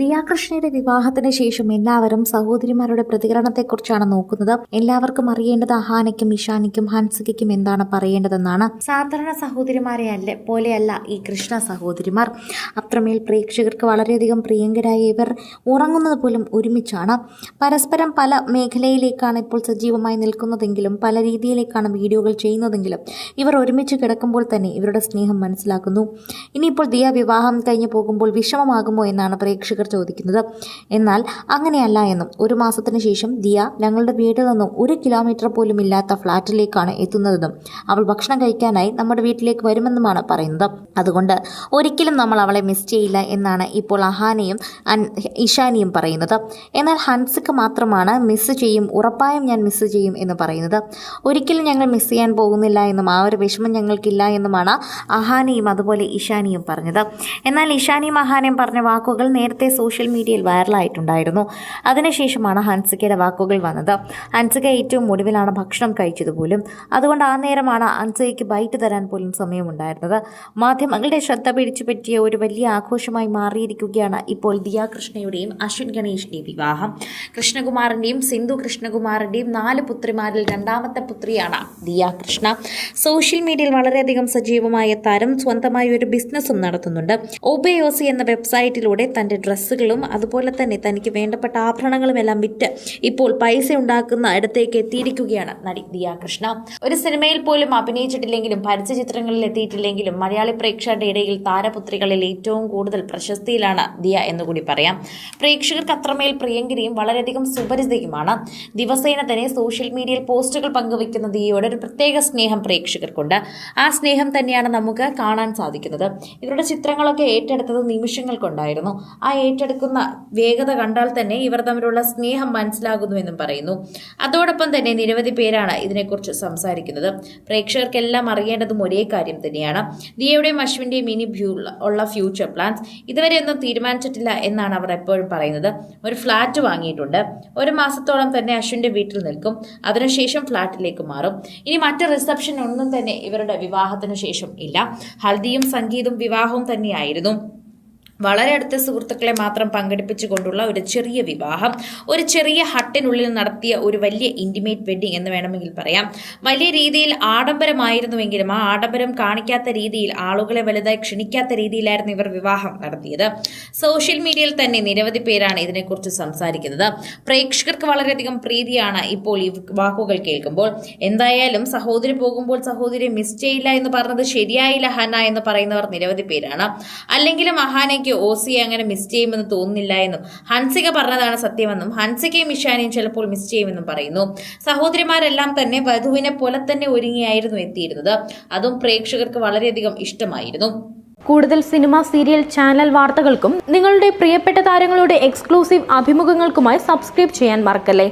ദിയാകൃഷ്ണയുടെ വിവാഹത്തിന് ശേഷം എല്ലാവരും സഹോദരിമാരുടെ പ്രതികരണത്തെക്കുറിച്ചാണ് നോക്കുന്നത്. എല്ലാവർക്കും അറിയേണ്ടത് അഹാനയ്ക്കും ഇഷാനിക്കും ഹൻസികയ്ക്കും എന്താണ് പറയേണ്ടതെന്നാണ്. സാധാരണ സഹോദരിമാരെ അല്ല പോലെയല്ല ഈ കൃഷ്ണ സഹോദരിമാർ. അത്രമേൽ പ്രേക്ഷകർക്ക് വളരെയധികം പ്രിയങ്കരായ ഇവർ ഉറങ്ങുന്നത് പോലും ഒരുമിച്ചാണ്. പരസ്പരം പല മേഖലയിലേക്കാണ് ഇപ്പോൾ സജീവമായി നിൽക്കുന്നതെങ്കിലും പല രീതിയിലേക്കാണ് വീഡിയോകൾ ചെയ്യുന്നതെങ്കിലും ഇവർ ഒരുമിച്ച് കിടക്കുമ്പോൾ തന്നെ ഇവരുടെ സ്നേഹം മനസ്സിലാക്കുന്നു. ഇനിയിപ്പോൾ ദിയ വിവാഹം കഴിഞ്ഞു പോകുമ്പോൾ വിഷമമാകുമോ എന്നാണ് പ്രേക്ഷകർ ചോദിക്കുന്നത്. എന്നാൽ അങ്ങനെയല്ല എന്നും. ഒരു മാസത്തിന് ശേഷം ദിയ ഞങ്ങളുടെ വീട്ടിൽ നിന്നും ഒരു കിലോമീറ്റർ പോലും ഇല്ലാത്ത ഫ്ളാറ്റിലേക്കാണ് എത്തുന്നതെന്നും. അവൾ ഭക്ഷണം കഴിക്കാനായി നമ്മുടെ വീട്ടിലേക്ക് വരുമെന്നുമാണ് പറയുന്നത്. അതുകൊണ്ട് ഒരിക്കലും നമ്മൾ അവളെ മിസ് ചെയ്യില്ല എന്നാണ് ഇപ്പോൾ അഹാനയും ഇഷാനിയും പറയുന്നത്. എന്നാൽ ഹൻസിക്ക് മാത്രമാണ് മിസ് ചെയ്യും ഉറപ്പായും ഞാൻ മിസ് ചെയ്യും എന്ന് പറയുന്നത്. ഒരിക്കലും ഞങ്ങൾ മിസ് ചെയ്യാൻ പോകുന്നില്ല എന്നും ആ ഒരു വിഷമം ഞങ്ങൾക്കില്ല എന്നുമാണ് അഹാനയും അതുപോലെ ഇഷാനിയും പറഞ്ഞത്. എന്നാൽ ഇഷാനിയും അഹാനയും പറഞ്ഞ വാക്കുകൾ നേരത്തെ സോഷ്യൽ മീഡിയയിൽ വൈറലായിട്ടുണ്ടായിരുന്നു. അതിനുശേഷമാണ് ഹൻസികയുടെ വാക്കുകൾ വന്നത്. ഹൻസിക ഏറ്റവും ഒടുവിലാണ് ഭക്ഷണം കഴിച്ചതുപോലും. അതുകൊണ്ട് ആ നേരമാണ് ഹൻസികയ്ക്ക് ബൈറ്റ് തരാൻ പോലും സമയമുണ്ടായിരുന്നത്. മാധ്യമങ്ങളുടെ ശ്രദ്ധ പിടിച്ചു പറ്റിയ ഒരു വലിയ ആഘോഷമായി മാറിയിരിക്കുകയാണ് ഇപ്പോൾ ദിയ കൃഷ്ണയുടെയും അശ്വിൻ ഗണേഷിന്റെയും വിവാഹം. കൃഷ്ണകുമാറിന്റെയും സിന്ധു കൃഷ്ണകുമാറിന്റെയും നാല് പുത്രിമാരിൽ രണ്ടാമത്തെ പുത്രിയാണ് ദിയ കൃഷ്ണ സോഷ്യൽ മീഡിയയിൽ വളരെയധികം സജീവമായ താരം സ്വന്തമായി ഒരു ബിസിനസ്സും നടത്തുന്നുണ്ട്. ഒബയോസി എന്ന വെബ്സൈറ്റിലൂടെ തന്റെ ഡ്രസ്സുകളും അതുപോലെ തന്നെ തനിക്ക് വേണ്ടപ്പെട്ട ആഭരണങ്ങളും എല്ലാം വിറ്റ് ഇപ്പോൾ പൈസ ഉണ്ടാക്കുന്ന ഇടത്തേക്ക് എത്തിയിരിക്കുകയാണ് നടി ദിയ കൃഷ്ണ. ഒരു സിനിമയിൽ പോലും അഭിനയിച്ചിട്ടില്ലെങ്കിലും പരസ്യ ചിത്രങ്ങളിൽ എത്തിയിട്ടില്ലെങ്കിലും മലയാളി പ്രേക്ഷകരുടെ ഇടയിൽ താരപുത്രികളിൽ ഏറ്റവും കൂടുതൽ പ്രശസ്തിയിലാണ് ദിയ എന്നുകൂടി പറയാം. പ്രേക്ഷകർക്ക് അത്രമേൽ പ്രിയങ്കരിയും വളരെയധികം സുപരിചിതയുമാണ്. ദിവസേന തന്നെ സോഷ്യൽ മീഡിയയിൽ പോസ്റ്റുകൾ പങ്കുവയ്ക്കുന്ന ദിയയോട് ഒരു പ്രത്യേക സ്നേഹം പ്രേക്ഷകർക്കുണ്ട്. ആ സ്നേഹം തന്നെയാണ് നമുക്ക് കാണാൻ സാധിക്കുന്നത്. ഇവരുടെ ചിത്രങ്ങളൊക്കെ ഏറ്റെടുത്തത് നിമിഷങ്ങൾ കൊണ്ടായിരുന്നു ആ ഏറ്റെടുക്കുന്ന വേഗത കണ്ടാൽ തന്നെ ഇവർ തമ്മിലുള്ള സ്നേഹം മനസ്സിലാകുന്നുവെന്നും പറയുന്നു. അതോടൊപ്പം തന്നെ നിരവധി പേരാണ് ഇതിനെക്കുറിച്ച് സംസാരിക്കുന്നത്. പ്രേക്ഷകർക്കെല്ലാം അറിയേണ്ടതും ഒരേ കാര്യം തന്നെയാണ്. ദിയയുടെയും അശ്വിന്റെയും ഇനി ഉള്ള ഫ്യൂച്ചർ പ്ലാൻസ്. ഇതുവരെ ഒന്നും തീരുമാനിച്ചിട്ടില്ല എന്നാണ് അവർ എപ്പോഴും പറയുന്നത്. ഒരു ഫ്ലാറ്റ് വാങ്ങിയിട്ടുണ്ട്. ഒരു മാസത്തോളം തന്നെ അശ്വിന്റെ വീട്ടിൽ നിൽക്കും. അതിനുശേഷം ഫ്ലാറ്റിലേക്ക് മാറും. ഇനി മറ്റ് റിസപ്ഷൻ ഒന്നും തന്നെ ഇവരുടെ വിവാഹത്തിന് ശേഷം ഇല്ല. ഹൽദിയും സംഗീതും വിവാഹവും തന്നെയായിരുന്നു. വളരെ അടുത്ത സുഹൃത്തുക്കളെ മാത്രം പങ്കെടുപ്പിച്ചുകൊണ്ടുള്ള ഒരു ചെറിയ വിവാഹം ഒരു ചെറിയ ഹട്ടിനുള്ളിൽ നടത്തിയ ഒരു വലിയ ഇന്റിമേറ്റ് വെഡിങ് എന്ന് വേണമെങ്കിൽ പറയാം. വലിയ രീതിയിൽ ആഡംബരമായിരുന്നുവെങ്കിലും ആ ആഡംബരം കാണിക്കാത്ത രീതിയിൽ ആളുകളെ വലുതായി ക്ഷണിക്കാത്ത രീതിയിലായിരുന്നു ഇവർ വിവാഹം നടത്തിയത്. സോഷ്യൽ മീഡിയയിൽ തന്നെ നിരവധി പേരാണ് ഇതിനെക്കുറിച്ച് സംസാരിക്കുന്നത്. പ്രേക്ഷകർക്ക് വളരെയധികം പ്രീതിയാണ് ഇപ്പോൾ ഈ വാക്കുകൾ കേൾക്കുമ്പോൾ. എന്തായാലും സഹോദരി പോകുമ്പോൾ സഹോദരി മിസ് ചെയ്യില്ല എന്ന് പറഞ്ഞത് ശരിയായില്ല ഹന എന്ന് പറയുന്നവർ നിരവധി പേരാണ്. അല്ലെങ്കിലും അഹാനയ്ക്ക് ഓസിയെ അങ്ങനെ മിസ് ചെയ്യുമെന്ന് തോന്നുന്നില്ല എന്നും. ഹൻസിക പറഞ്ഞതാണ് സത്യമെന്നും. ഹൻസികയും ഇഷാനിയും ചിലപ്പോൾ മിസ് ചെയ്യുമെന്നും പറയുന്നു. സഹോദരിമാരെല്ലാം തന്നെ വധുവിനെ പോലെ തന്നെ ഒരുങ്ങിയായിരുന്നു എത്തിയിരുന്നത്. അതും പ്രേക്ഷകർക്ക് വളരെയധികം ഇഷ്ടമായിരുന്നു. കൂടുതൽ സിനിമ സീരിയൽ ചാനൽ വാർത്തകൾക്കും നിങ്ങളുടെ പ്രിയപ്പെട്ട താരങ്ങളുടെ എക്സ്ക്ലൂസീവ് അഭിമുഖങ്ങൾക്കുമായി സബ്സ്ക്രൈബ് ചെയ്യാൻ മറക്കല്ലേ?